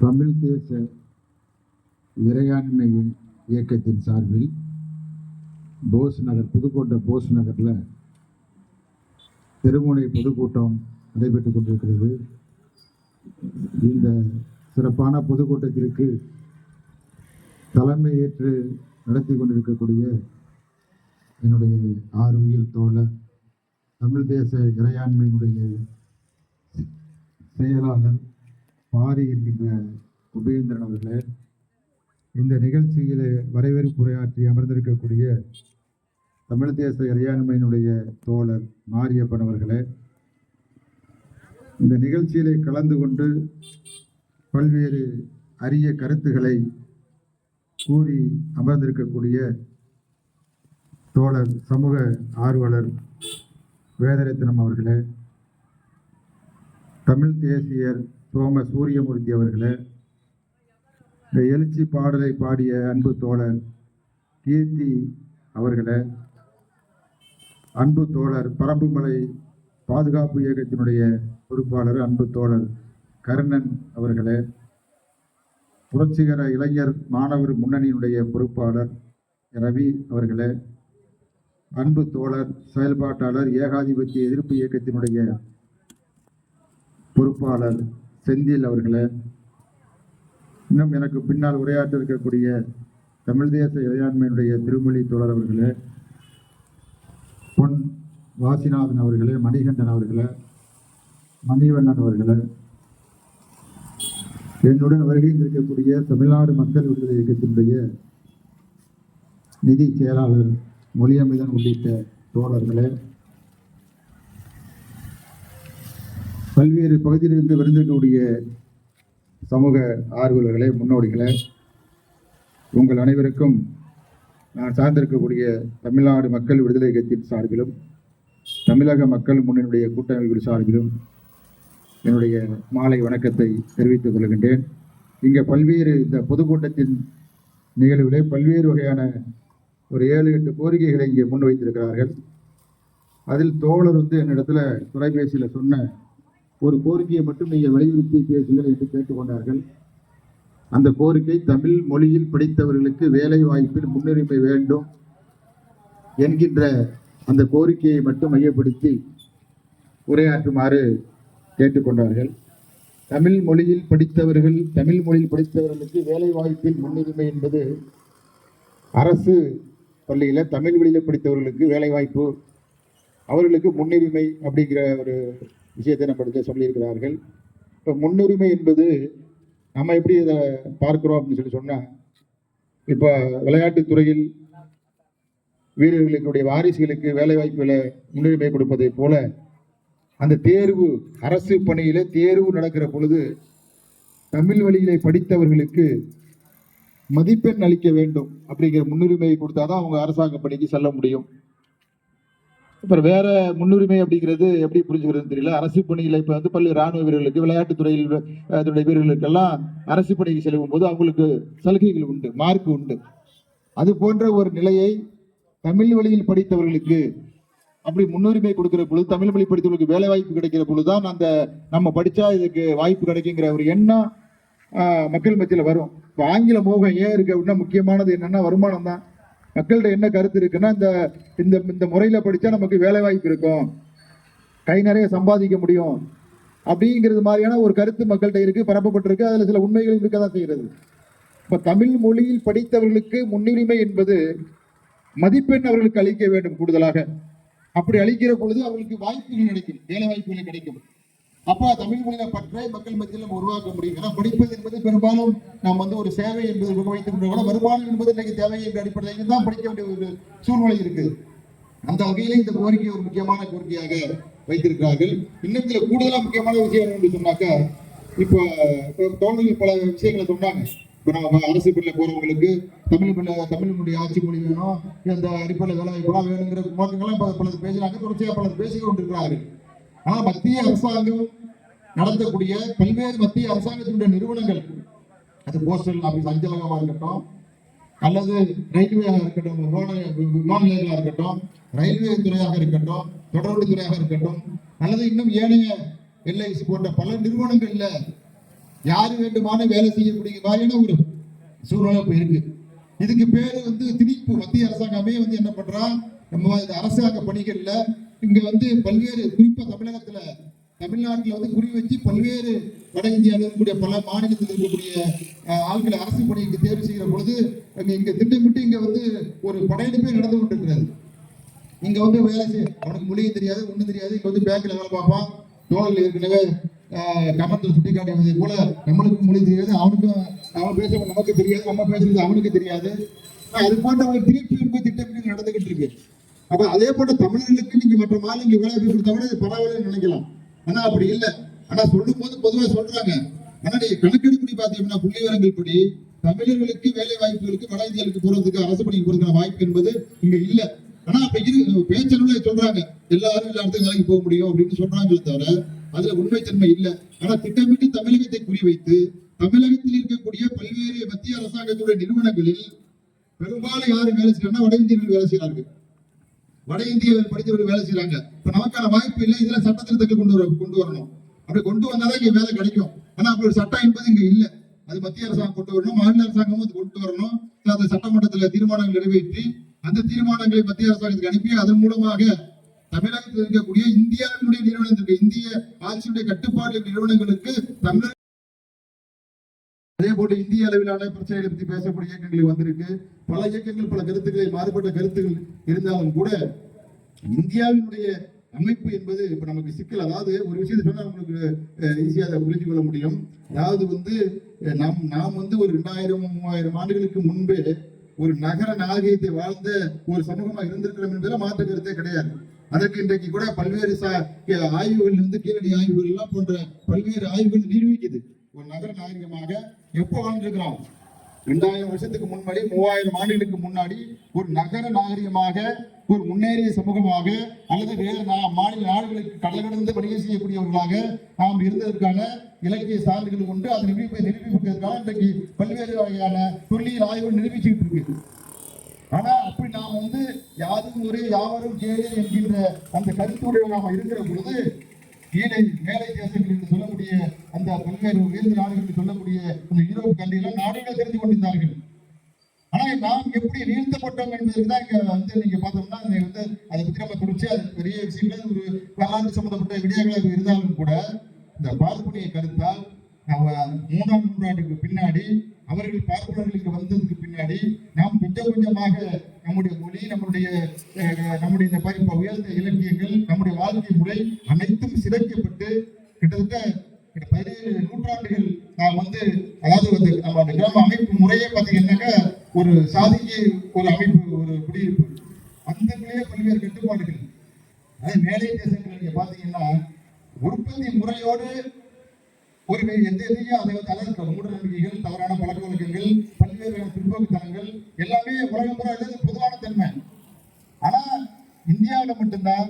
தமிழ் தேச இறையாண்மை இயக்கத்தின் சார்பில் போஸ் நகர் புதுக்கோட்டை போஸ் நகரில் திருமுனை பொதுக்கூட்டம் நடைபெற்றுக் கொண்டிருக்கிறது. இந்த சிறப்பான பொதுக்கூட்டத்திற்கு தலைமை ஏற்று நடத்தி கொண்டிருக்கக்கூடிய என்னுடைய ஆறு உயிர் தோழர் தமிழ் தேச இறையாண்மையினுடைய செயலாளர் மாறி என்கின்ற உபேந்திரன் அவர்களே இந்த நிகழ்ச்சியில் வரவேற்பு உரையாற்றி அமர்ந்திருக்கக்கூடிய தமிழ் தேச இறையாண்மையினுடைய தோழர் மாரியப்பன் அவர்களே இந்த நிகழ்ச்சியிலே கலந்து கொண்டு பல்வேறு அரிய கருத்துக்களை கூறி அமர்ந்திருக்கக்கூடிய தோழர் சமூக ஆர்வலர் வேதரத்னம் அவர்களே தமிழ் தேசியர் சோம சூரியமூர்த்தி அவர்களே இந்த எழுச்சி பாடலை பாடிய அன்பு தோழர் கீர்த்தி அவர்களே அன்பு தோழர் பரம்புமலை பாதுகாப்பு இயக்கத்தினுடைய பொறுப்பாளர் அன்பு தோழர் கர்ணன் அவர்களே புரட்சிகர இளைஞர் மாணவர் முன்னணியினுடைய பொறுப்பாளர் ரவி அவர்களே அன்பு தோழர் செயல்பாட்டாளர் ஏகாதிபத்திய எதிர்ப்பு இயக்கத்தினுடைய பொறுப்பாளர் செந்தில் அவர்களே இன்னும் எனக்கு பின்னால் உரையாற்ற இருக்கக்கூடிய தமிழ் தேச இறையாண்மையினுடைய திருமொழி தோழர் அவர்களே பொன் வாசிநாதன் அவர்களே மணிகண்டன் அவர்களே மணிவண்ணன் அவர்களே என்னுடன் வருகையில் இருக்கக்கூடிய தமிழ்நாடு மக்கள் விடுதலை இயக்கத்தினுடைய நிதி செயலாளர் மொழியமிதன் உள்ளிட்ட தோழர்களே பல்வேறு பகுதியிலிருந்து விருந்திருக்கக்கூடிய சமூக ஆர்வலர்களே முன்னோடிகளே உங்கள் அனைவருக்கும் நான் சார்ந்திருக்கக்கூடிய தமிழ்நாடு மக்கள் விடுதலை இயக்கத்தின் சார்பிலும் தமிழக மக்கள் முன்னணியுடைய கூட்டமைப்பின் சார்பிலும் என்னுடைய மாலை வணக்கத்தை தெரிவித்துக் கொள்கின்றேன். இங்கே பல்வேறு இந்த பொதுக்கூட்டத்தின் நிகழ்விலே பல்வேறு வகையான ஒரு ஏழு எட்டு கோரிக்கைகளை இங்கே முன்வைத்திருக்கிறார்கள். அதில் தோழர் வந்து என்னிடத்துல தொலைபேசியில் சொன்ன ஒரு கோரிக்கையை மட்டும் நீங்கள் வலியுறுத்தி பேசுங்கள் என்று கேட்டுக்கொண்டார்கள். அந்த கோரிக்கை தமிழ் மொழியில் படித்தவர்களுக்கு வேலை வாய்ப்பில் முன்னுரிமை வேண்டும் என்கின்ற அந்த கோரிக்கையை மட்டும் மையப்படுத்தி உரையாற்றுமாறு கேட்டுக்கொண்டார்கள். தமிழ் மொழியில் படித்தவர்கள் தமிழ் மொழியில் படித்தவர்களுக்கு வேலை வாய்ப்பில் முன்னுரிமை என்பது அரசு பள்ளியில் தமிழ் வழியில் படித்தவர்களுக்கு வேலை வாய்ப்பு அவர்களுக்கு முன்னுரிமை அப்படிங்கிற ஒரு விஷயத்தை நம்ம சொல்லியிருக்கிறார்கள். இப்போ முன்னுரிமை என்பது நம்ம எப்படி இதை பார்க்குறோம் அப்படின்னு சொல்லி சொன்னால் இப்போ விளையாட்டு துறையில் வீரர்களுடைய வாரிசுகளுக்கு வேலைவாய்ப்புகளை முன்னுரிமை கொடுப்பதை போல அந்த தேர்வு அரசு பணியில் தேர்வு நடக்கிற பொழுது தமிழ் வழியிலே படித்தவர்களுக்கு மதிப்பெண் அளிக்க வேண்டும் அப்படிங்கிற முன்னுரிமையை கொடுத்தாதான் அவங்க அரசாங்க பணிக்கு செல்ல முடியும். அப்புறம் வேற முன்னுரிமை அப்படிங்கிறது எப்படி புரிஞ்சுக்கிறதுன்னு தெரியல. அரசு பணியில் இப்போ வந்து பள்ளி ராணுவ வீரர்களுக்கு விளையாட்டுத் துறையில் அதனுடைய வீரர்களுக்கெல்லாம் அரசு பணிக்கு செலவும் போது அவங்களுக்கு சலுகைகள் உண்டு மார்க் உண்டு. அது போன்ற ஒரு நிலையை தமிழ் வழியில் படித்தவர்களுக்கு அப்படி முன்னுரிமை கொடுக்கிற பொழுது தமிழ் வழி படித்தவர்களுக்கு வேலை வாய்ப்பு கிடைக்கிற பொழுதுதான் அந்த நம்ம படித்தா இதுக்கு வாய்ப்பு கிடைக்குங்கிற ஒரு எண்ணம் மக்கள் மத்தியில் வரும். இப்போ ஆங்கில மோகம் ஏன் இருக்கு அப்படின்னா முக்கியமானது என்னன்னா வருமானம் தான் மக்கள்கிட்ட என்ன கருத்து இருக்குன்னா இந்த இந்த இந்த முறையில் படித்தா நமக்கு வேலைவாய்ப்பு இருக்கும். கை நிறைய சம்பாதிக்க முடியும். அப்படிங்கிறது மாதிரியான ஒரு கருத்து மக்கள்கிட்ட இருக்குது பரப்பப்பட்டிருக்கு. அதில் சில உண்மைகள் இருக்க தான் செய்கிறது. இப்போ தமிழ் மொழியில் படித்தவர்களுக்கு முன்னுரிமை என்பது மதிப்பெண் அவர்களுக்கு அளிக்க வேண்டும் கூடுதலாக. அப்படி அளிக்கிற பொழுது அவர்களுக்கு வாய்ப்புகள் கிடைக்கும் வேலை வாய்ப்புகள் கிடைக்கும் அப்ப தமிழ் மொழியில பற்றை மக்கள் மத்தியில் நம்ம உருவாக்க முடியும்? ஏன்னா படிப்பது என்பது பெரும்பாலும் நாம் வந்து ஒரு சேவை என்பது வைத்துக் கொண்டு கூட வருமானம் என்பது இன்னைக்கு தேவை என்ற அடிப்படையில் தான் படிக்க வேண்டிய ஒரு சூழ்நிலை இருக்கு. அந்த வகையில இந்த கோரிக்கை ஒரு முக்கியமான கோரிக்கையாக வைத்திருக்கிறார்கள். இன்னும் இதுல கூடுதலா முக்கியமான விஷயம் என்று சொன்னாக்கா இப்போ தோழர்கள் பல விஷயங்களை சொன்னாங்க. இப்போ நம்ம அரசு பிள்ளை போறவங்களுக்கு தமிழ் பிள்ளை தமிழினுடைய ஆட்சி மொழி வேணும். இந்த அடிப்படை வேலை வேணுங்கிற முழக்கங்கள்லாம் பலர் பேசுறாங்க. தொடர்ச்சியாக பலர் பேசிக் கொண்டிருக்கிறார்கள். ஆனால் மத்திய அரசாங்கம் நடத்தக்கூடிய பல்வேறு மத்திய அரசாங்கத்தினுடைய நிறுவனங்கள். அது போஸ்டல் ஆபீஸ் அஞ்சலகமா இருக்கட்டும் அல்லது ரயில்வேயாக இருக்கட்டும் விமான நிலையங்களாக இருக்கட்டும் ரயில்வே துறையாக இருக்கட்டும் தொடர்பு துறையாக இருக்கட்டும் அல்லது இன்னும் ஏனைய எல்ஐசி போன்ற பல நிறுவனங்கள்ல யாரு வேண்டுமானும் வேலை செய்யக்கூடிய மாதிரியான ஒரு சூழ்நிலை இப்ப இருக்கு. இதுக்கு பேரு வந்து திணிப்பு. மத்திய அரசாங்கமே வந்து என்ன பண்றா? நம்ம அரசாங்க பணிகள்ல இங்க வந்து பல்வேறு குறிப்பா தமிழகத்துல தமிழ்நாட்டுல வந்து குறி வச்சு பல்வேறு வட இந்தியாவில் இருக்கக்கூடிய பல மாநிலத்தில் இருக்கக்கூடிய ஆட்களை அரசு பணிக்கு தேர்வு செய்கிற பொழுது அங்க இங்க திட்டமிட்டு இங்க வந்து ஒரு படையெடுப்பே நடந்து கொண்டிருக்கிறது. இங்க வந்து வேலை செய்ய அவனுக்கு மொழியும் தெரியாது ஒண்ணும் தெரியாது. இங்க வந்து பேங்க்ல வேலை பார்ப்பான். தோழர்கள் ஏற்கனவே கமத்தில் சுட்டி காட்டியது போல நம்மளுக்கு மொழி தெரியாது அவனுக்கும் அவன் பேச நமக்கு தெரியாது நம்ம பேசுறது அவனுக்கு தெரியாது. அது போன்ற ஒரு திருப்பி என்பது திட்டமிட்டு நடந்துகிட்டு இருக்கு. அப்ப அதே போல தமிழர்களுக்கு நீங்க மற்ற மாநிலங்க வேலை வாய்ப்பு கொடுத்தா கூட பரவாயில்லன்னு பரவாயில்லைன்னு நினைக்கலாம். ஆனா அப்படி இல்லை. ஆனா சொல்லும் போது பொதுவா சொல்றாங்க. ஆனா நீங்க கணக்கெடுப்படி பாத்தீங்கன்னா புள்ளி விவரங்கள் படி தமிழர்களுக்கு வேலை வாய்ப்புகளுக்கு வட இந்தியாவுக்கு போறதுக்கு அரசு பணிக்கு போறதுக்கான வாய்ப்பு என்பது இங்க இல்ல. ஆனா அப்ப இரு பேச்சளவுல சொல்றாங்க. எல்லாரும் எல்லா இடத்துக்கும் வேலைக்கு போக முடியும் அப்படின்னு சொல்றாங்களே தவிர அதுல உண்மைத்தன்மை இல்ல. ஆனா திட்டமிட்டு தமிழகத்தை குறிவைத்து தமிழகத்தில் இருக்கக்கூடிய பல்வேறு மத்திய அரசாங்கத்துடைய நிறுவனங்களில் பெரும்பாலும் யாரும் வேலை செய்யறாங்கன்னா வட இந்தியர்கள் வேலை செய்யறாங்க வட இந்தியாவில் படித்தவர்கள் வேலை செய்யறாங்க இப்ப நமக்கான வாய்ப்பு இல்லை இதுல சட்ட திருத்தத்தை கொண்டு வர கொண்டு வரணும். அப்படி கொண்டு வந்தாதான் இங்க வேலை கிடைக்கும். ஆனா அப்படி ஒரு சட்டம் என்பது இங்க இல்ல. அது மத்திய அரசாங்கம் கொண்டு வரணும் மாநில அரசாங்கமும் அது கொண்டு வரணும். அந்த சட்டமன்றத்துல தீர்மானங்கள் நிறைவேற்றி அந்த தீர்மானங்களை மத்திய அரசாங்கத்துக்கு அனுப்பி அதன் மூலமாக தமிழகத்தில் இருக்கக்கூடிய இந்தியாவினுடைய நிறுவனத்திற்கு இந்திய ஆட்சியுடைய கட்டுப்பாடு நிறுவனங்களுக்கு தமிழக போட்டு இந்திய அளவிலான பிரச்சனைகளை பற்றி பேசக்கூடிய இயக்கங்கள் வந்திருக்கு. பல இயக்கங்கள் பல கருத்துக்களை மாறுபட்ட கருத்துகள் இருந்தாலும் கூட இந்தியாவினுடைய அமைப்பு என்பது இப்ப நமக்கு சிக்கல். அதாவது ஒரு விஷயத்தை சொன்னால் நம்மளுக்கு ஈஸியாக புரிஞ்சு கொள்ள முடியும். அதாவது வந்து நாம் நாம் வந்து ஒரு ரெண்டாயிரம் மூவாயிரம் ஆண்டுகளுக்கு முன்பே ஒரு நகர நாகரிகத்தை வாழ்ந்த ஒரு சமூகமாக இருந்திருக்கிறோம் என்பதில் மாற்று கருத்தே கிடையாது. அதற்கு இன்றைக்கு கூட பல்வேறு ஆய்வுகள் வந்து கீழடி ஆய்வுகள் எல்லாம் போன்ற பல்வேறு ஆய்வுகள் நிரூபிக்குது ஒரு நகர நாகரிகமாக எப்போ வாழ்ந்திருக்கிறோம்? ரெண்டாயிரம் வருஷத்துக்கு முன்னாடி மூவாயிரம் ஆண்டுகளுக்கு முன்னாடி ஒரு நகர நாகரிகமாக ஒரு முன்னேறிய சமூகமாக அல்லது வேறு நா- மாநில நாடுகளுக்கு கடல் கடந்து வணிகம் செய்யக்கூடியவர்களாக நாம் இருந்ததற்கான இலக்கிய சான்றுகள் உண்டு. அதை நிரூபி நிரூபிப்பதற்காக இன்றைக்கு பல்வேறு வகையான தொல்லியல் ஆய்வுகள் நிரூபிச்சுட்டு இருக்குது. ஆனா அப்படி நாம் வந்து யாரும் ஒரே யாவரும் கேளு என்கின்ற அந்த கருத்துடைய நாம இருக்கிற பொழுது கீழே மேலை தேசங்கள் என்று சொல்லக்கூடிய அந்த பல்வேறு உயர்ந்த நாடுகள் என்று சொல்லக்கூடிய அந்த யூரோப் கண்ட்ரியெல்லாம் நாடுகள் தெரிந்து கொண்டிருந்தார்கள். ஆனா நாம் எப்படி வீழ்த்தப்பட்டோம் என்பதற்கு தான் இங்க வந்து நீங்க பார்த்தோம்னா நீங்க வந்து அதை பத்தி நம்ம குறிச்சு அது பெரிய விஷயங்கள் ஒரு வரலாறு சம்பந்தப்பட்ட விடயங்களாக இருந்தாலும் கூட இந்த பார்ப்பனிய கருத்தால் நம்ம மூணாம் நூற்றாண்டுக்கு பின்னாடி அவர்கள் பார்ப்பனர்களுக்கு வந்ததுக்கு பின்னாடி நாம் கொஞ்சம் கொஞ்சமாக நம்முடைய மொழி நம்முடைய நம்முடைய இந்த பரிப்ப உயர்ந்த இலக்கியங்கள் நம்முடைய வாழ்க்கை முறை அனைத்தும் சிதைக்கப்பட்டு கிட்டத்தட்ட கிட்ட பதினேழு நூற்றாண்டுகள் நாம் வந்து அதாவது வந்து நம்ம அந்த கிராம அமைப்பு முறையே பார்த்தீங்கன்னாக்கா ஒரு சாதிக்கு ஒரு அமைப்பு ஒரு குடியிருப்பு. அந்த பல்வேறு கட்டுப்பாடுகள். அதாவது மேலை தேசங்கள் நீங்க உற்பத்தி முறையோடு ஒரு எந்த எதையும் அதை வந்து மூட நம்பிக்கைகள் தவறான பழக்க வழக்கங்கள் பல்வேறு பிற்போக்குத்தனங்கள் எல்லாமே உலகம் பூரா இது பொதுவான தன்மை. ஆனா இந்தியாவில் மட்டும்தான்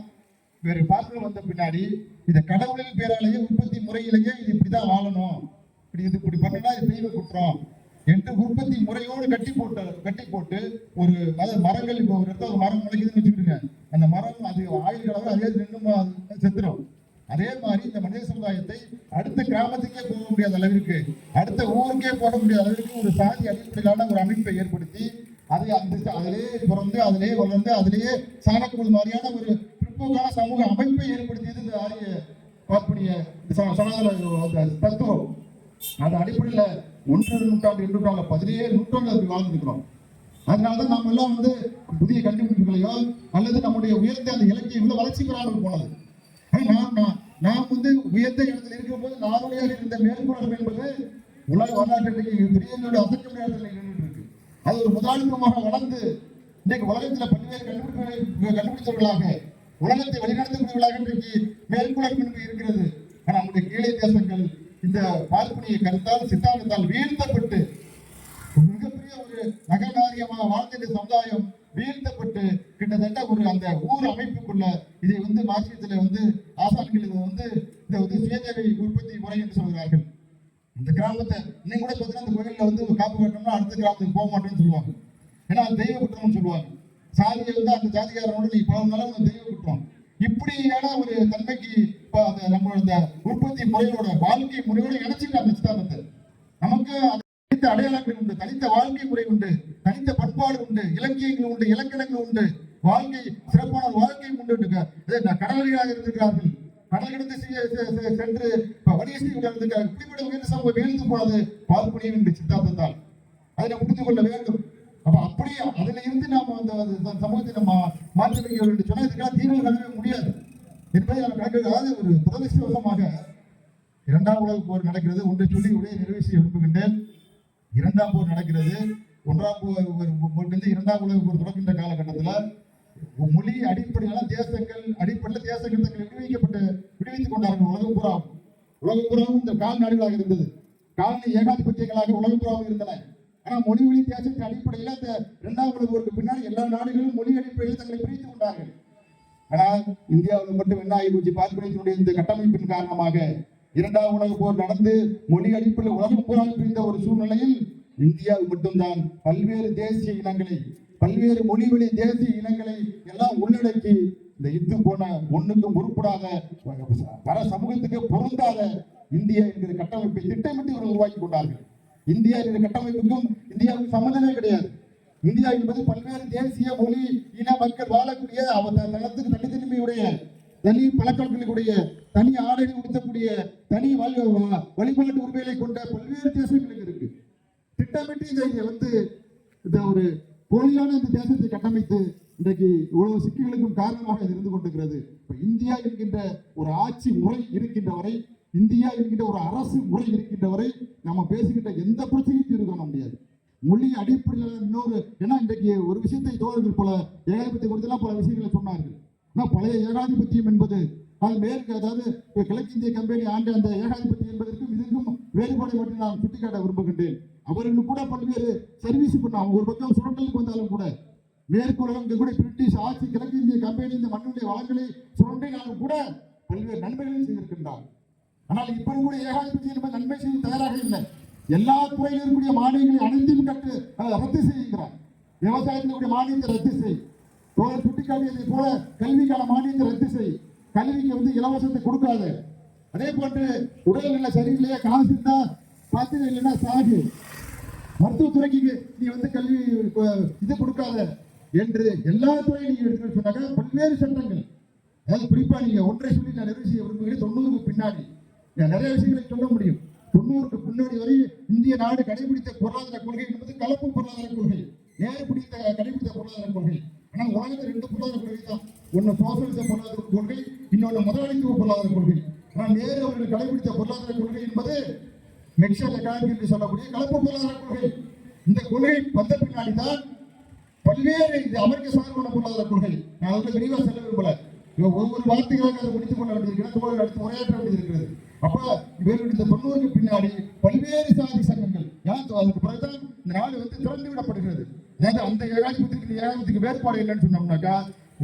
வேறு பார்க்க வந்த பின்னாடி இந்த கடவுளின் பேராலேயே உற்பத்தி முறையிலேயே இது இப்படிதான் வாழணும். இப்படி இது இப்படி பண்ணனா இது தெய்வ குற்றம் என்று உற்பத்தி முறையோடு கட்டி போட்டு கட்டி போட்டு ஒரு அதாவது மரங்கள் இப்போ ஒரு இடத்துல ஒரு மரம் முளைக்குதுன்னு வச்சுக்கிட்டுங்க அந்த மரம் அது ஆயுள் கடவுள் அதே நின்று செத்துரும். அதே மாதிரி இந்த மனித சமுதாயத்தை அடுத்த கிராமத்துக்கே போக முடியாத அளவிற்கு அடுத்த ஊருக்கே போக முடியாத அளவிற்கு ஒரு சாதி அடிப்படையிலான ஒரு அமைப்பை ஏற்படுத்தி அதை அந்த அதிலேயே பிறந்து அதிலேயே வளர்ந்து அதிலேயே சாணக்கூடு மாதிரியான ஒரு பிற்போக்கான சமூக அமைப்பை ஏற்படுத்தியது இந்த ஆரிய பார்ப்பனிய சனாதன அந்த தத்துவம். அது அடிப்படையில் ஒன்று நூற்றாண்டு இரண்டு நூற்றாண்டு பதினேழு நூற்றாண்டு அப்படி வாழ்ந்துருக்கிறோம். அதனாலதான் நாம எல்லாம் வந்து புதிய கண்டுபிடிப்புகளையோ அல்லது நம்முடைய உயர்ந்த அந்த இலக்கியம் வந்து வளர்ச்சி பெறாமல் போனது. நாம் நான் நாம் வந்து உயர்ந்த இடத்தில் இருக்கும்போது நானுடையாக இருந்த மேற்கொள்ளும் என்பது உலக வரலாற்றில் பெரியவர்களுடைய அசைக்க முடியாத இருக்கு. அது ஒரு முதலாளித்துவமாக வளர்ந்து இன்றைக்கு உலகத்தில் பல்வேறு கண்டுபிடிப்புகளை கண்டுபிடித்தவர்களாக உலகத்தை வழிநடத்தக்கூடியவர்களாக இன்றைக்கு மேற்குலகம் என்று இருக்கிறது. ஆனால் நம்முடைய கீழே தேசங்கள் இந்த பார்ப்பனிய கருத்தால் சித்தாந்தத்தால் வீழ்த்தப்பட்டு மிகப்பெரிய ஒரு நகநாரியமாக வாழ்ந்த சமுதாயம் வீழ்த்தப்பட்டு கிட்டத்தட்ட ஒரு அந்த ஊர் அமைப்புக்குள்ள இதை வந்து மார்க்சியத்துல வந்து ஆசான்கள் இதை வந்து இதை வந்து சுயதேவை உற்பத்தி முறை என்று சொல்கிறார்கள். இந்த கிராமத்தை இன்னும் கூட பார்த்தீங்கன்னா அந்த கோயிலில் வந்து காப்பு கட்டணும்னா அடுத்த கிராமத்துக்கு போக மாட்டேன்னு சொல்லுவாங்க. ஏன்னா அது தெய்வ குற்றம்னு சொல்லுவாங்க. சாதியை வந்து அந்த ஜாதிகாரனோட நீ போகணும்னாலும் அந்த தெய்வ குற்றம் இப்படியான ஒரு தன்மைக்கு இப்போ அந்த நம்மளோட உற்பத்தி முறையோட வாழ்க்கை முறையோட இணைச்சிட்டாங்க சித்தாந்தத்தை. நமக்கு தனித்த அடையாளங்கள் உண்டு தனித்த வாழ்க்கை முறை உண்டு தனித்த பண்பாடு உண்டு இலக்கியங்கள் உண்டு இலக்கணங்கள் உண்டு வாழ்க்கை சிறப்பான வாழ்க்கை உண்டு கடல்களாக இருந்திருக்கிறார்கள். கடல் கடந்து செய்ய- சென்று வணிக செய்து இருந்திருக்கிறார்கள் இப்படிப்பட்ட உயர்ந்த சமூகம் வீழ்ந்து போனது பார்ப்பனியம் என்று சித்தாந்தத்தால் அதை நாம் புரிந்து கொள்ள வேண்டும். அப்ப அப்படியே அதுல இருந்து நாம அந்த சமூகத்தை நம்ம மாற்ற வைக்க வேண்டும் சொன்னா இதுக்கெல்லாம் தீர்வு காணவே முடியாது. என்பதை நாம் கணக்கு அதாவது ஒரு துரதிருஷ்டவசமாக இரண்டாம் உலக போர் நடக்கிறது. ஒன்று சொல்லி உடைய நிறைவேற்றி விரும்புகின்றேன். இரண்டாம் போர் நடக்கிறது. ஒன்றாம் போர் போரிலிருந்து இரண்டாம் உலக போர் தொடர்கின்ற காலகட்டத்தில் மொழி அடிப்படையான தேசங்கள் அடிப்படையில் தேசங்கள் தங்கள் விடுவிக்கப்பட்டு விடுவித்துக் கொண்டார்கள் உலகம் புறாவும். உலகம் புறாவும் இந்த கால் நாடுகளாக இருந்தது காலனி ஏகாதிபத்தியங்களாக உலகம் புறாவும் இருந்தன. ஆனால் மொழி வழி தேசத்தின் அடிப்படையில் இந்த இரண்டாம் உலக போருக்கு பின்னாடி எல்லா நாடுகளும் மொழி அடிப்படையில் தங்களை பிரித்துக் கொண்டார்கள். ஆனால் இந்தியாவில் மட்டும் என்ன ஆகி போச்சு இந்த கட்டமைப்பின் காரணமாக இரண்டாம் உலக போர் நடந்து மொழி அடிப்படையில் உலகம் பூரா பிரிந்த ஒரு சூழ்நிலையில் இந்தியாவில் மட்டும்தான் பல்வேறு தேசிய இனங்களை பல்வேறு மொழிவழி தேசிய இனங்களை எல்லாம் உள்ளடக்கி இந்த இத்து போன ஒண்ணுக்கும் உருப்படாத பல சமூகத்துக்கு பொருந்தாத இந்தியா என்கிற கட்டமைப்பை திட்டமிட்டு இவர்கள் உருவாக்கி கொண்டார்கள். இந்தியா என்கிற கட்டமைப்புக்கும் இந்தியாவுக்கு சம்மந்தமே கிடையாது. இந்தியா என்பது பல்வேறு தேசிய மொழி இன மக்கள் வாழக்கூடிய அவர் த- தனத்துக்கு தனித்தன்மையுடைய தனி பழக்கவழக்கங்களுடைய தனி ஆடைகள் உடுத்தக்கூடிய தனி வழிபாட்டு உரிமைகளை கொண்ட பல்வேறு தேசங்களுக்கு இருக்கு. திட்டமிட்டு இதை வந்து இந்த ஒரு போலியான இந்த தேசத்தை கட்டமைத்து இன்றைக்கு இவ்வளவு சிக்கல்களுக்கும் காரணமாக இது இருந்து கொண்டிருக்கிறது. இப்போ இந்தியா என்கின்ற ஒரு ஆட்சி முறை இருக்கின்ற வரை இந்தியா என்கின்ற ஒரு அரசு முறை இருக்கின்ற வரை நம்ம பேசுகின்ற எந்த பிரச்சனையும் தீர்வு காண முடியாது. மொழி அடிப்படையில் இன்னொரு ஏன்னா இன்றைக்கு ஒரு விஷயத்தை தோழர்கள் பல ஏகாதிபத்தியம் குறித்தெல்லாம் பல விஷயங்களை சொன்னார்கள். ஆனால் பழைய ஏகாதிபத்தியம் என்பது அது மேற்கு அதாவது கிழக்கிந்திய கம்பெனி ஆண்ட அந்த ஏகாதிபத்தியம் என்பதற்கும் இதற்கும் வேறுபாடு மட்டும் நான் சுட்டிக்காட்ட விரும்புகின்றேன். அவர்கள் கூட பல்வேறு சர்வீஸ் பண்ணாங்க ஒரு பக்கம் சுரண்டலுக்கு வந்தாலும் கூட மேற்கு உலகம் கூட பிரிட்டிஷ் ஆட்சி கிழக்கிந்திய கம்பெனி இந்த மண்ணுடைய வளங்களை சுரண்டினாலும் கூட பல்வேறு நன்மைகளை செய்திருக்கின்றார். ஆனால் இப்போ கூட ஏகாதிபத்தியம் என்பது நன்மை செய்ய தயாராக இல்லை. எல்லா துறையிலும் இருக்கக்கூடிய மானியங்களை அனைத்தையும் கட்டு ரத்து செய்கிறார் விவசாயத்தில் கூடிய மானியத்தை ரத்து செய்யும் தோழர் சுட்டிக்காட்டியதை போல கல்விக்கான மானியத்தை ரத்து செய். கல்விக்கு வந்து இலவசத்தை கொடுக்காத. அதே போன்று உடல்நிலை சரியில்லையே காசு இருந்தா பார்த்து இல்லைன்னா சாகு. மருத்துவத்துறைக்கு நீ வந்து கல்வி இது கொடுக்காத என்று எல்லா துறையும் நீங்க எடுத்து சொன்னாக்க பல்வேறு சட்டங்கள். அதாவது குறிப்பா நீங்க ஒன்றை சொல்லி நான் நிறைவு செய்ய விரும்புகிறேன். தொண்ணூறுக்கு பின்னாடி. நான் நிறைய விஷயங்களை சொல்ல முடியும். தொண்ணூறுக்கு பின்னாடி வரை இந்திய நாடு கடைபிடித்த பொருளாதார கொள்கை என்பது கலப்பு பொருளாதார கொள்கை. நேரு பிடித்த கடைபிடித்த பொருளாதார கொள்கை. ஆனால் உலகத்தில் ரெண்டு பொருளாதார கொள்கை தான். ஒன்று சோசியலிச பொருளாதார கொள்கை இன்னொன்று முதலாளித்துவ பொருளாதார கொள்கை. ஆனால் நேரு அவர்கள் கடைபிடித்த பொருளாதார கொள்கை என்பது மெக்சல் எக்கானமி என்று சொல்லக்கூடிய கலப்பு பொருளாதார கொள்கை. இந்த கொள்கை வந்த பின்னாடி தான் பல்வேறு இது அமெரிக்க சார்பான பொருளாதார கொள்கை. நான் அதுல விரிவாக செல்ல விரும்பல. ஒவ்வொரு வார்த்தைகளாக அதை முடித்துக் கொள்ள வேண்டியிருக்கிறது. அடுத்து உரையாற்ற வேண்டியிருக்கிறது. அப்ப இவர்களுடைய இந்த தொண்ணூறுக்கு பின்னாடி பல்வேறு சாதி சங்கங்கள். யார் அதுக்கு பிறகுதான் இந்த நாடு வந்து திறந்து விடப்படுகிறது. அதாவது அந்த ஏகாதிபத்தியத்துக்கு இந்த ஏகாதிபத்தியத்துக்கு வேறுபாடு என்னன்னு சொன்னோம்னாக்கா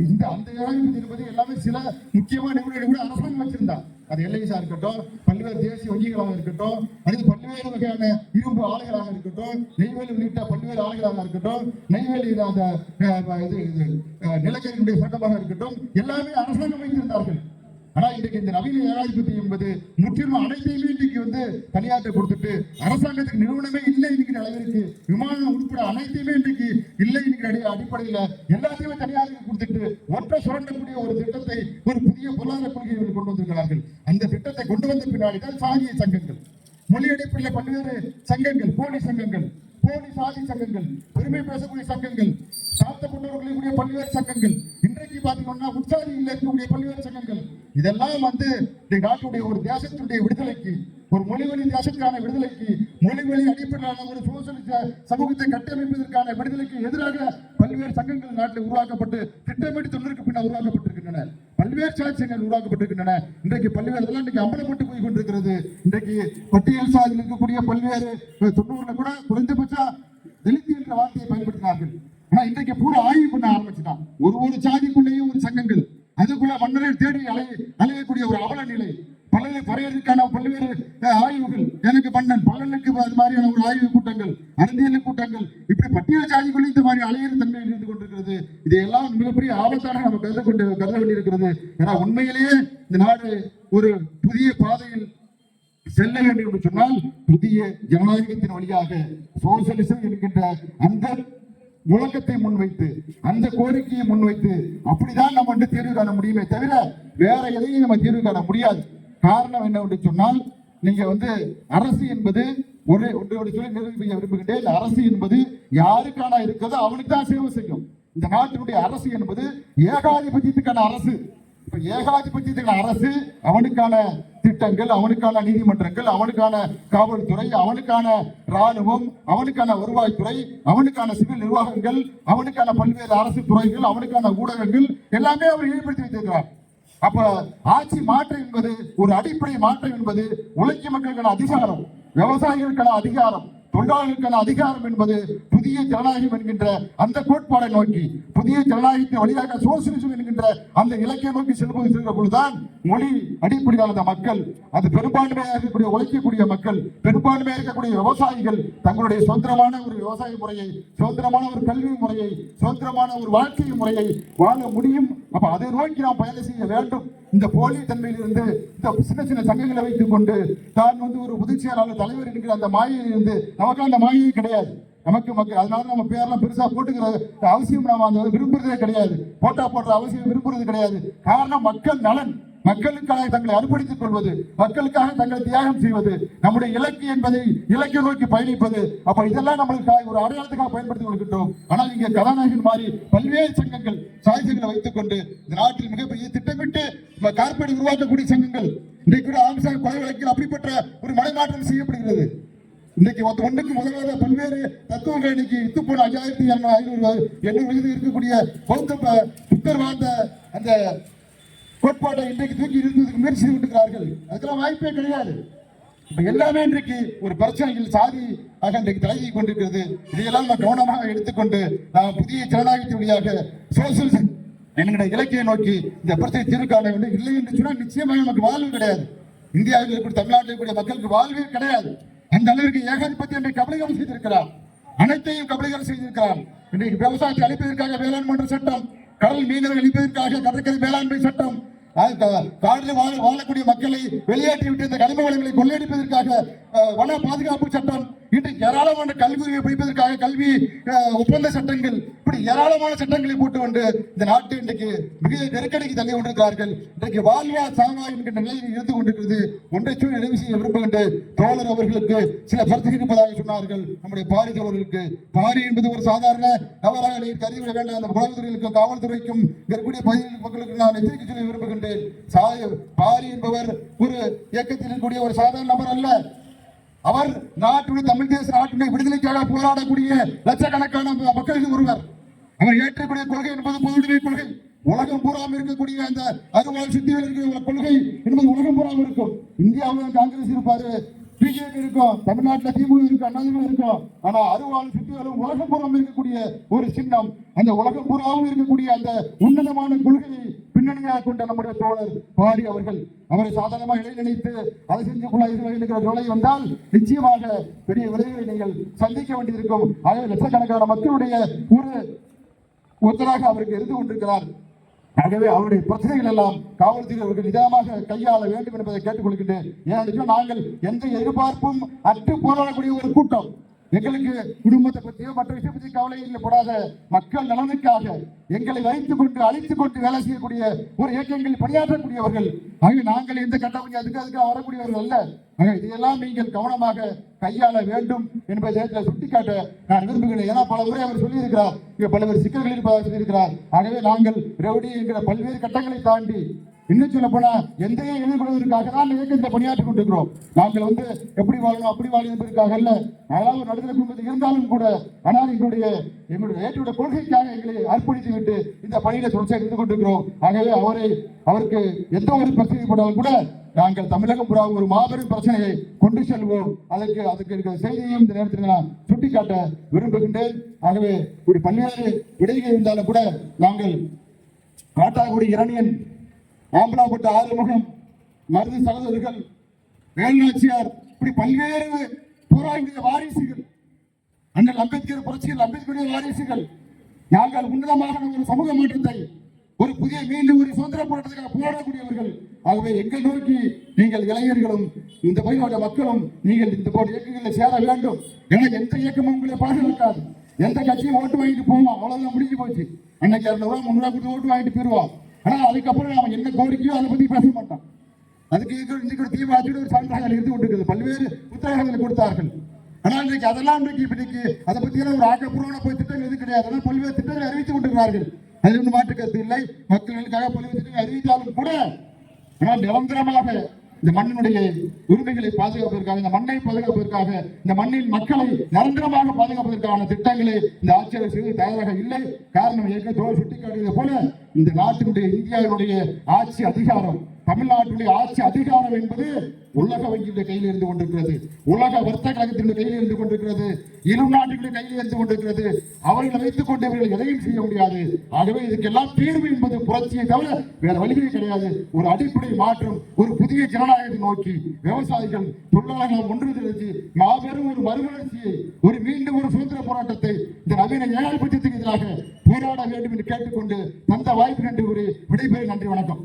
இந்த அந்த ஏகாதிபத்தியம் என்பது எல்லாமே சில முக்கியமான நிபுணர்கள் கூட அரசாங்கம் வச்சிருந்தா. அது எல்ஐசா இருக்கட்டும் பல்வேறு தேசிய வங்கிகளாக இருக்கட்டும் அல்லது பல்வேறு வகையான இரும்பு ஆலைகளாக இருக்கட்டும் நெய்வேலி உள்ளிட்ட பல்வேறு ஆலைகளாக இருக்கட்டும் நெய்வேலி அந்த இது இது நிலக்கரியினுடைய சட்டமாக இருக்கட்டும் எல்லாமே அரசாங்கம் வைத்திருந்தார்கள். ஆனா இன்றைக்கு இந்த நவீன ஏகாதிபத்தியம் என்பது முற்றிலும் அனைத்தையுமே இன்றைக்கு வந்து தனியார்ட்ட கொடுத்துட்டு அரசாங்கத்துக்கு நிறுவனமே இல்லை இன்னைக்கு அளவிற்கு விமானம் உட்பட அனைத்தையுமே இன்றைக்கு இல்லை இன்னைக்கு அடி அடிப்படையில எல்லாத்தையுமே தனியாருக்கு கொடுத்துட்டு ஒற்றை சுரண்டக்கூடிய ஒரு திட்டத்தை ஒரு புதிய பொருளாதார கொள்கையை இவர்கள் கொண்டு வந்திருக்கிறார்கள். அந்த திட்டத்தை கொண்டு வந்த பின்னாடி தான் சாதிய சங்கங்கள் மொழி அடிப்படையில் பல்வேறு சங்கங்கள் போலி சங்கங்கள் போலி சாதி சங்கங்கள் பெருமை பேசக்கூடிய சங்கங்கள் தாழ்த்தப்பட்டவர்களுடைய பல்வேறு சங்கங்கள் இன்றைக்கு பாத்தீங்கன்னா உற்சாகியில் இருக்கக்கூடிய பல்வேறு சங்கங்கள் இதெல்லாம் வந்து நாட்டுடைய ஒரு தேசத்துடைய விடுதலைக்கு ஒரு மொழிவழி தேசத்துக்கான விடுதலைக்கு மொழிவழி அடிப்படையிலான ஒரு சோசலிச சமூகத்தை கட்டமைப்பதற்கான விடுதலைக்கு எதிராக பல்வேறு சங்கங்கள் நாட்டில் உருவாக்கப்பட்டு திட்டமிட்டு தொழிலுக்கு பின்னால் உருவாக்கப்பட்டிருக்கின்றன. பல்வேறு சாதி சங்கங்கள் உருவாக்கப்பட்டிருக்கின்றன. இன்றைக்கு பல்வேறு இதெல்லாம் இன்றைக்கு அம்பலப்பட்டு போய் கொண்டிருக்கிறது. இன்றைக்கு பட்டியல் சாதியில் இருக்கக்கூடிய பல்வேறு தொண்ணூறுல கூட குறைந்தபட்ச தலித் என்ற வார்த்தையை பயன்படுத்தினார்கள். ஆனா இன்றைக்கு பூரா ஆய்வு பண்ண ஆரம்பிச்சுட்டான் ஒரு ஒரு சாதிக்குள்ளேயும் ஒரு சங்கங்கள். அதுக்குள்ள மன்னரை தேடி அலைய அலையக்கூடிய ஒரு அவல நிலை. பல்லலை குறையறதுக்கான பல்வேறு ஆய்வுகள். எனக்கு பண்ணன் பல்லலுக்கு அது மாதிரியான ஒரு ஆய்வு கூட்டங்கள் அறிந்தியல் கூட்டங்கள் இப்படி பட்டியல் சாதிக்குள்ள இந்த மாதிரி அலையிற தன்மை இருந்து கொண்டிருக்கிறது. இதையெல்லாம் மிகப்பெரிய ஆபத்தாக நம்ம கருத கொண்டு கருத வேண்டியிருக்கிறது. ஏன்னா உண்மையிலேயே இந்த நாடு ஒரு புதிய பாதையில் செல்ல வேண்டும் என்று சொன்னால் புதிய ஜனநாயகத்தின் வழியாக சோசியலிசம் என்கின்ற அந்த முழக்கத்தை முன்வைத்து அந்த கோரிக்கையை முன்வைத்து அப்படிதான் நம்ம வந்து தீர்வு காண முடியுமே தவிர வேற எதையும் நம்ம தீர்வு காண முடியாது. காரணம் என்ன என்று சொன்னால் நீங்க வந்து அரசு என்பது ஒரு ஒன்றோடு சொல்லி நிரூபிக்க விரும்புகின்றேன். அரசு என்பது யாருக்கான இருக்கிறதோ அவனுக்கு தான் சேவை செய்யும். இந்த நாட்டினுடைய அரசு என்பது ஏகாதிபத்தியத்துக்கான அரசு. இப்ப ஏகாதிபத்தியத்துக்கான அரசு அவனுக்கான திட்டங்கள் அவனுக்கான நீதிமன்றங்கள் அவனுக்கான காவல்துறை அவனுக்கான ராணுவம் அவனுக்கான வருவாய்த்துறை அவனுக்கான சிவில் நிர்வாகங்கள் அவனுக்கான பல்வேறு அரசு துறைகள் அவனுக்கான ஊடகங்கள் எல்லாமே அவர் ஈடுபடுத்தி வைத்திருக்கிறார். அப்ப ஆட்சி மாற்றம் என்பது ஒரு அடிப்படை மாற்றம் என்பது உழைக்கும் மக்களுக்கான அதிகாரம் விவசாயிகளுக்கான அதிகாரம் தொழிலாளர்களுக்கான அதிகாரம் என்பது புதிய ஜனநாயகம் என்கின்ற அந்த கோட்பாடை நோக்கி புதிய ஜனநாயகத்தின் வழியாக சோசியலிசம் என்கின்ற அந்த இலக்கிய நோக்கி செல்வது செல்கிற பொழுதுதான் மொழி அடிப்படையான அந்த மக்கள் அது பெரும்பான்மையாக இருக்கக்கூடிய உழைக்கக்கூடிய மக்கள் பெரும்பான்மையாக இருக்கக்கூடிய விவசாயிகள் தங்களுடைய சுதந்திரமான ஒரு விவசாய முறையை சுதந்திரமான ஒரு கல்வி முறையை சுதந்திரமான ஒரு வாழ்க்கை முறையை வாழ முடியும். அப்ப அதை நோக்கி நாம் பயணம் செய்ய வேண்டும். இந்த போலி தன்மையிலிருந்து இந்த சின்ன சின்ன சங்கங்களை வைத்துக் கொண்டு தான் வந்து ஒரு பொதுச் செயலாளர் தலைவர் என்கிற அந்த மாயிலிருந்து நமக்கு அந்த மாயை கிடையாது. நமக்கு மக்கள் அதனால நம்ம பேரெல்லாம் பெருசா போட்டுக்கிற அவசியம் நாம அந்த விரும்புறதே கிடையாது. போட்டா போடுற அவசியம் விரும்புறது கிடையாது. காரணம் மக்கள் நலன். மக்களுக்காக தங்களை அர்ப்பணித்துக் கொள்வது மக்களுக்காக தங்களை தியாகம் செய்வது நம்முடைய இலக்கு என்பதை இலக்கை நோக்கி பயணிப்பது அப்ப இதெல்லாம் நம்மளுக்காக ஒரு அடையாளத்துக்காக பயன்படுத்திக் கொள்கின்றோம். ஆனால் இங்கே கதாநாயகன் மாதிரி பல்வேறு சங்கங்கள் சாய்சங்களை வைத்துக் கொண்டு இந்த நாட்டில் மிகப்பெரிய திட்டமிட்டு கார்பரேட் உருவாக்கக்கூடிய சங்கங்கள் இன்றைக்கு கூட ஆம்சாங் கொலை வழக்கில் அப்படிப்பட்ட ஒரு மலைமாற்றம் செய்யப்படுகிறது. இன்னைக்கு ஒன்றுக்கு ஒண்ணுக்கு முதலாக பல்வேறு தத்துவங்கள் இன்னைக்கு இத்து போன ஐயாயிரத்தி இரநூறு ஐநூறு எண்ணூறு வயது இருக்கக்கூடிய பௌத்த புத்தர் வாழ்ந்த அந்த கோட்பாட்டை இன்றைக்கு தூக்கி இருந்ததுக்கு முயற்சி செய்து கொண்டிருக்கிறார்கள் அதுக்கெல்லாம் வாய்ப்பே கிடையாது. இப்போ எல்லாமே இன்றைக்கு ஒரு பிரச்சனையில் சாதி ஆக இன்றைக்கு தலையை கொண்டிருக்கிறது. இதையெல்லாம் நம்ம கவனமாக எடுத்துக்கொண்டு நாம் புதிய ஜனநாயகத்தின் வழியாக சோசியலிசம் என்கிற இலக்கிய நோக்கி இந்த பிரச்சனை தீர்வு காண வேண்டும். இல்லை என்று சொன்னால் நிச்சயமாக நமக்கு வாழ்வு கிடையாது. இந்தியாவில் இருக்கக்கூடிய தமிழ்நாட்டில் இருக்கக்கூடிய மக்களுக்கு வாழ்வே கிடையாது. அந்த அளவிற்கு ஏகாதிபத்தியம் இன்றைக்கு கபலீகரம் செய்திருக்கிறார். அனைத்தையும் கபலீகரம் செய்திருக்கிறார். இன்றைக்கு விவசாயத்தை அழிப்பதற்காக வேளாண் மன்ற சட்டம் கடல் மீனவர்கள் அழிப்பதற்காக கடற்கரை வேளாண்மை சட்டம் அது வாழ வாழக்கூடிய மக்களை வெளியேற்றி விட்டு இந்த கனிம வளங்களை கொள்ளையடிப்பதற்காக வன பாதுகாப்பு சட்டம் இன்றைக்கு ஏராளமான கல்வியை படிப்பதற்காக கல்வி ஒப்பந்த சட்டங்கள் இப்படி ஏராளமான சட்டங்களை போட்டு கொண்டு இந்த நாட்டு இன்றைக்கு மிக நெருக்கடிக்கு தள்ளி கொண்டிருக்கிறார்கள். இன்றைக்கு வாழ்வா சாவா என்கின்ற நிலையில் இருந்து கொண்டிருக்கிறது. ஒன்றை சூழ்நிலை நிறைவு செய்ய விரும்புகின்ற தோழர் அவர்களுக்கு சில பிரச்சனை இருப்பதாக சொன்னார்கள். நம்முடைய பாரி தோழர்களுக்கு பாரி என்பது ஒரு சாதாரண தவறாக நீர் கருதிவிட வேண்டாம். அந்த உளவுத்துறைகளுக்கும் காவல்துறைக்கும் இருக்கக்கூடிய பகுதி மக்களுக்கு நான் எச்சரிக்கை சொல்ல விரும்புகின்றேன். பாரி என்பவர் ஒரு இயக்கத்தில் இருக்கக்கூடிய ஒரு சாதாரண நபர் அல்ல. அவர் நாட்டுடைய தமிழ் தேச நாட்டுடைய விடுதலைக்காக போராடக்கூடிய லட்சக்கணக்கான மக்களுக்கு மக்களில் ஒருவர். அவர் ஏற்றக்கூடிய கொள்கை என்பது பொதுவுடைமை கொள்கை. உலகம் பூராம் இருக்கக்கூடிய அந்த அறுவாள் சித்தியில் இருக்கிற கொள்கை என்பது உலகம் பூராம் இருக்கும். இந்தியாவில் காங்கிரஸ் இருப்பாரு பிஜேபி இருக்கும் தமிழ்நாட்டில் திமுக இருக்கும் அண்ணாதிமுக இருக்கும். ஆனா அறுவாள் சித்திகளும் உலகம் பூராவும் இருக்கக்கூடிய ஒரு சின்னம். அந்த உலகம் பூராவும் இருக்கக்கூடிய அந்த உன்னதமான கொள்கையை பின்னணியாக கொண்ட நம்முடைய தோழர் பாடி அவர்கள். அவரை சாதாரணமாக இடை நினைத்து அதை செஞ்சு கொள்ளாதீர்கள் என்கிற நிலை வந்தால் நிச்சயமாக பெரிய விளைவுகளை நீங்கள் சந்திக்க வேண்டியிருக்கும். ஆகவே லட்சக்கணக்கான மக்களுடைய ஒரு ஒத்தராக அவருக்கு இருந்து கொண்டிருக்கிறார். ஆகவே அவருடைய பிரச்சனைகள் எல்லாம் காவல்துறை அவர்கள் நிதானமாக கையாள வேண்டும் என்பதை கேட்டுக்கொள்கின்றேன். ஏனென்றால் நாங்கள் எந்த எதிர்பார்ப்பும் அற்று போராடக்கூடிய ஒரு கூட்டம். எங்களுக்கு குடும்பத்தை பற்றியோ மற்ற விஷயம் பற்றி கவலை இல்லை போடாத. மக்கள் நலனுக்காக எங்களை வைத்துக் கொண்டு அழைத்துக் கொண்டு வேலை செய்யக்கூடிய ஒரு இயக்கங்களில் பணியாற்றக்கூடியவர்கள். ஆகவே நாங்கள் எந்த கட்டமைக்கு அதுக்கு அதுக்காக வரக்கூடியவர்கள் அல்ல. ஆக இதையெல்லாம் நீங்கள் கவனமாக கையாள வேண்டும் என்பதை நேரத்தில் சுட்டிக்காட்ட நான் விரும்புகிறேன். ஏன்னா பல முறை அவர் சொல்லியிருக்கிறார். இங்க பல்வேறு சிக்கல்கள் இருப்பதாக சொல்லியிருக்கிறார். ஆகவே நாங்கள் ரவுடி என்கிற பல்வேறு கட்டங்களை தாண்டி இன்னும் சொல்ல போனா எந்த எதிர்கொள்வதற்காக தான் இந்த பணியாற்றிக் கொண்டிருக்கிறோம். நாங்கள் வந்து எப்படி வாழணும் அப்படி வாழணும் என்பதற்காக அல்ல அதாவது ஒரு நடுத்தர குடும்பத்தில் இருந்தாலும் கூட ஆனால் எங்களுடைய எங்களுடைய ஏற்றுடைய கொள்கைக்காக எங்களை அர்ப்பணித்து விட்டு இந்த பணியில தொடர்ச்சியாக இருந்து கொண்டிருக்கிறோம். ஆகவே அவரை அவருக்கு எந்த ஒரு பிரச்சனை போனாலும் கூட நாங்கள் தமிழகம் புறா ஒரு மாபெரும் பிரச்சனையை கொண்டு செல்வோம். அதற்கு அதற்கு இருக்கிற செய்தியையும் இந்த நேரத்தில் நான் சுட்டிக்காட்ட விரும்புகின்றேன். ஆகவே இப்படி பல்வேறு விடைகள் இருந்தாலும் கூட நாங்கள் காட்டாக்குடி இரணியன் மாம்பலாப்பட்டு ஆறுமுகம் மருது சகோதரர்கள் வேலுநாச்சியார் இப்படி பல்வேறு போராளிகளுடைய வாரிசுகள் அண்ணல் அம்பேத்கர் புரட்சியில் அம்பேத்கருடைய வாரிசுகள் நாங்கள் உன்னதமாக ஒரு சமூக மாற்றத்தை ஒரு புதிய மீண்டும் ஒரு சுதந்திர போராட்டத்துக்காக போராடக்கூடியவர்கள். ஆகவே எங்கள் நோக்கி நீங்கள் இளைஞர்களும் இந்த பகுதியோட மக்களும் நீங்கள் இந்த போன்ற இயக்கங்களில் சேர வேண்டும். ஏன்னா எந்த இயக்கமும் உங்களை பாதுகாக்காது எந்த கட்சியும் ஓட்டு வாங்கிட்டு போவோம். அவ்வளவுதான் முடிஞ்சு போச்சு. அன்னைக்கு இரநூறு ரூபா முந்நூறு கொடுத்து ஓட்டு வாங்கிட்டு போயிடுவோம் ஆனால் அதுக்கப்புறம் அவன் என்ன கோரிக்கையோ அதை பத்தி பேச மாட்டான். அதுக்கு இங்க இன்றைக்கு ஒரு ஒரு சான்றாக இருந்து கொண்டிருக்கிறது. பல்வேறு புத்தகங்களை கொடுத்தார்கள். ஆனால் இன்றைக்கு அதெல்லாம் இன்றைக்கு இன்னைக்கு அதை பற்றியெல்லாம் ஒரு ஆக்கப்பூர்வமான போய் திட்டங்கள் எதுவும் கிடையாது. ஆனால் பல்வேறு திட்டங்களை அறிவித்துக் கொண்டிருக்கிறார்கள். அதில் ஒன்றும் மாற்று கருத்து இல்லை. மக்களுக்காக பல்வேறு திட்டங்கள் அறிவித்தாலும் கூட ஆனால் நிரந்தரமாக இந்த மண்ணினுடைய உரிமைகளை பாதுகாப்பதற்காக இந்த மண்ணை பாதுகாப்பதற்காக இந்த மண்ணின் மக்களை நிரந்தரமாக பாதுகாப்பதற்கான திட்டங்களை இந்த ஆட்சியாளர் செய்து தயாராக இல்லை. காரணம் ஏற்கனவே தோல் சுட்டிக்காட்டியது போல இந்த நாட்டினுடைய இந்தியாவினுடைய ஆட்சி அதிகாரம் தமிழ்நாட்டுடைய ஆட்சி அதிகாரம் என்பது உலக வங்கியுடைய கையில் இருந்து கொண்டிருக்கிறது. உலக வர்த்தக கழகத்தினுடைய கையில் இருந்து கொண்டிருக்கிறது. இரு நாடுகளுடைய கையில் இருந்து கொண்டிருக்கிறது. அவர்களை வைத்துக் கொண்டு இவர்கள் எதையும் செய்ய முடியாது. ஆகவே இதுக்கெல்லாம் தீர்வு என்பது புரட்சியை தவிர வேற வழியே கிடையாது. ஒரு அடிப்படை மாற்றம் ஒரு புதிய ஜனநாயகத்தை நோக்கி விவசாயிகள் தொழிலாளர்கள் ஒன்று திரட்டி மாபெரும் ஒரு மறுமலர்ச்சியை ஒரு மீண்டும் ஒரு சுதந்திர போராட்டத்தை இந்த நவீன ஏகாதிபத்தியத்துக்கு எதிராக போராட வேண்டும் என்று கேட்டுக்கொண்டு தந்த வாய்ப்பு நன்றி கூறி விடைபெறும் நன்றி வணக்கம்.